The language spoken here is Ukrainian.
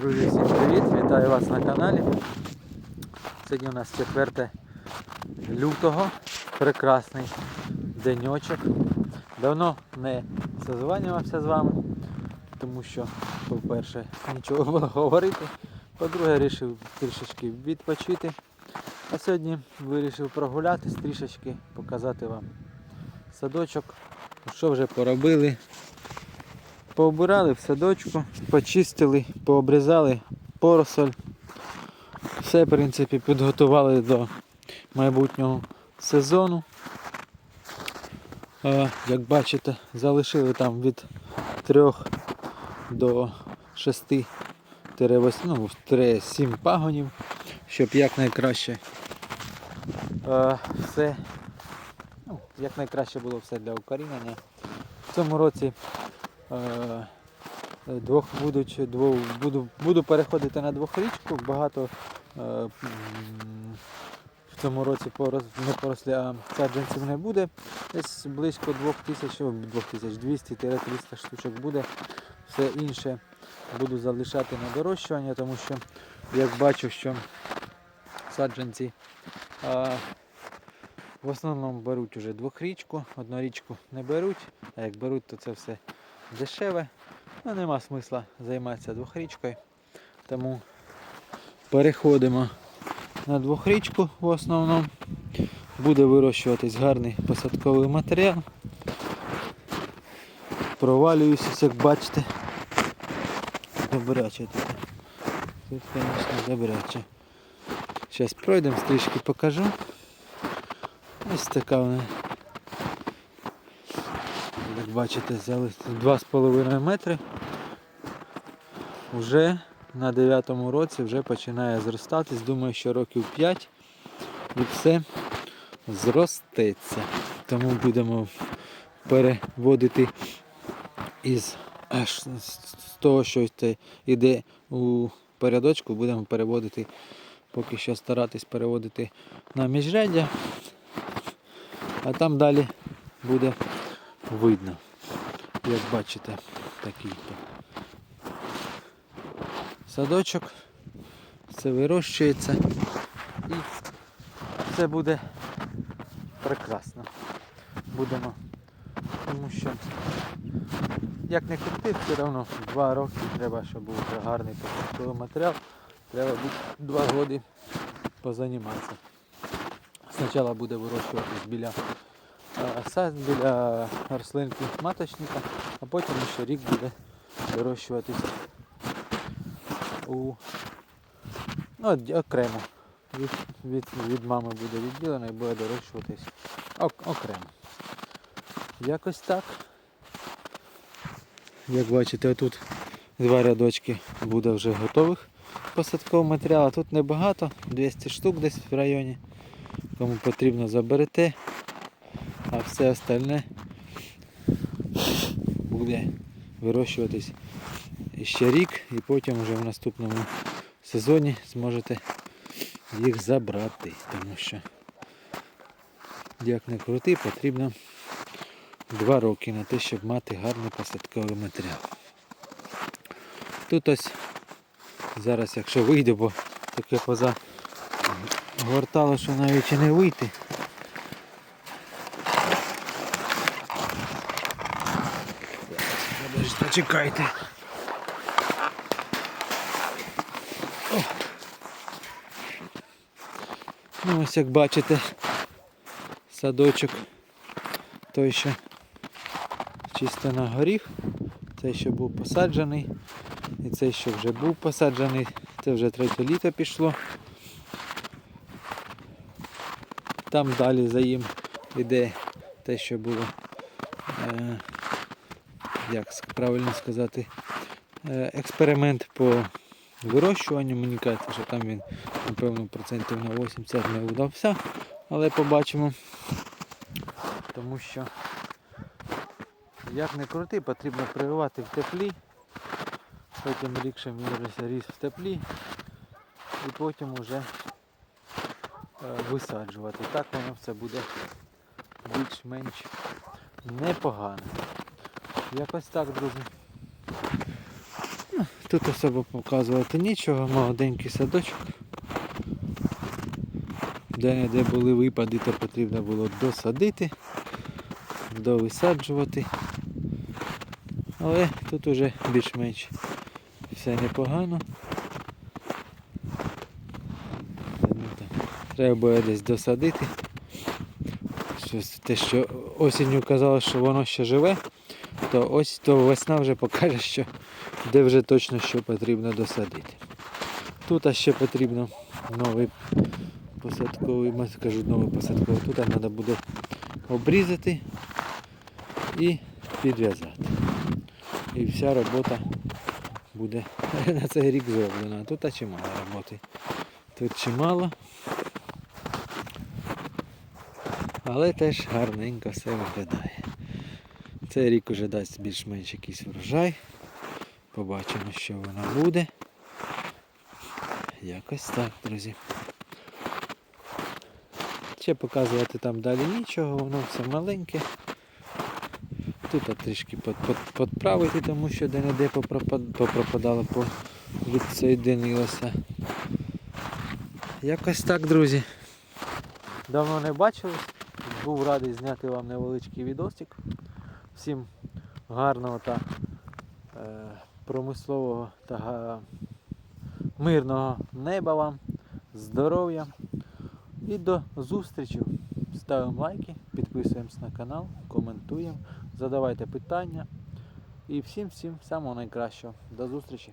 Друзі, всім привіт! Вітаю вас на каналі. Сьогодні у нас 4 лютого. Прекрасний денечок. Давно не созванювався з вами, тому що, по-перше, нічого було говорити. По-друге, вирішив трішечки відпочити. А сьогодні вирішив прогулятись трішечки, показати вам садочок, що вже поробили. Пообирали в садочку, почистили, пообрізали поросоль. Все, в принципі, підготували до майбутнього сезону. Е, Як бачите, залишили там від 3 до 6 ну, 7 пагонів, щоб якнайкраще е, все, ну, якнайкраще було все для укорінення. В цьому році Двох будуть, двох, буду, буду переходити на двохрічку. Багато е, в цьому році порос, не порослі, а саджанців не буде. Десь близько 2000, о, 2200-300 штучок буде. Все інше буду залишати на дорощування, тому що як бачу, що саджанці е, в основному беруть уже двохрічку, однорічку не беруть, а як беруть, то це все дешеве. Ну, нема смисла займатися двохрічкою. Тому переходимо на двохрічку в основному. Буде вирощуватись гарний посадковий матеріал. Провалююся, як бачите. Добряче тут. Тут, звісно, добряче. Зараз пройдемо, стрічки покажу. Ось така вона як бачите, взяли 2,5 метри. Уже на 9 році вже починає зростатись. Думаю, що років 5 і все зростеться. Тому будемо переводити із аж з того, що йде у порядочку, будемо переводити, поки що старатись переводити на міжряддя, а там далі буде видно. Як бачите, такий то садочок. Все вирощується і все буде прекрасно. Будемо, тому що як не крути, все одно два роки треба, щоб був гарний посадковий матеріал. Треба буде два роки позаніматися. Спочатку буде вирощуватись біля сад біля рослинки маточника, а потім ще рік буде вирощуватись у ну, окремо. Від, від, від мами буде відділено і буде дорощуватись ок, окремо. Якось так. Як бачите, тут два рядочки буде вже готових посадкового матеріалу. Тут небагато, 200 штук десь в районі. Кому потрібно заберете все остальне буде вирощуватись ще рік і потім вже в наступному сезоні зможете їх забрати, тому що як не крути, потрібно два роки на те, щоб мати гарний посадковий матеріал. Тут ось зараз, якщо вийде, бо таке поза гортало, що навіть і не вийти. Чекайте. О. Ну ось як бачите, садочок той що чисто на горіх, цей що був посаджений і цей що вже був посаджений, це вже третє літо пішло. Там далі за їм іде те, що було. Е як правильно сказати, е, експеримент по вирощуванню. Мені кажеться, що там він, напевно, процентів на 80 не вдався, але побачимо. Тому що як не крути, потрібно прививати в теплі, потім рікше міриться ріс в теплі і потім вже е, висаджувати. Так воно все буде більш-менш непогано. Якось так, друзі. Тут особо показувати нічого, молоденький садочок. Де де були випади, то потрібно було досадити, довисаджувати. Але тут уже більш-менш все непогано. Ну, Треба буде десь досадити. Те, що осінню казали, що воно ще живе, то ось то весна вже покаже, що де вже точно що потрібно досадити. Тут ще потрібно новий посадковий, ми скажу новий посадковий. Тут треба буде обрізати і підв'язати. І вся робота буде на цей рік зроблена. Тут чимало роботи. Тут чимало. Але теж гарненько все виглядає. Цей рік уже дасть більш-менш якийсь врожай. Побачимо, що воно буде. Якось так, друзі. Ще показувати там далі нічого, воно все маленьке. Тут трішки под, тому що де-не-де попропадало, по відсоєдинилося. Якось так, друзі. Давно не бачились. Був радий зняти вам невеличкий відосик. Всім гарного та е, промислового та мирного неба вам, здоров'я і до зустрічі. Ставимо лайки, підписуємось на канал, коментуємо, задавайте питання. І всім всім самого найкращого. До зустрічі!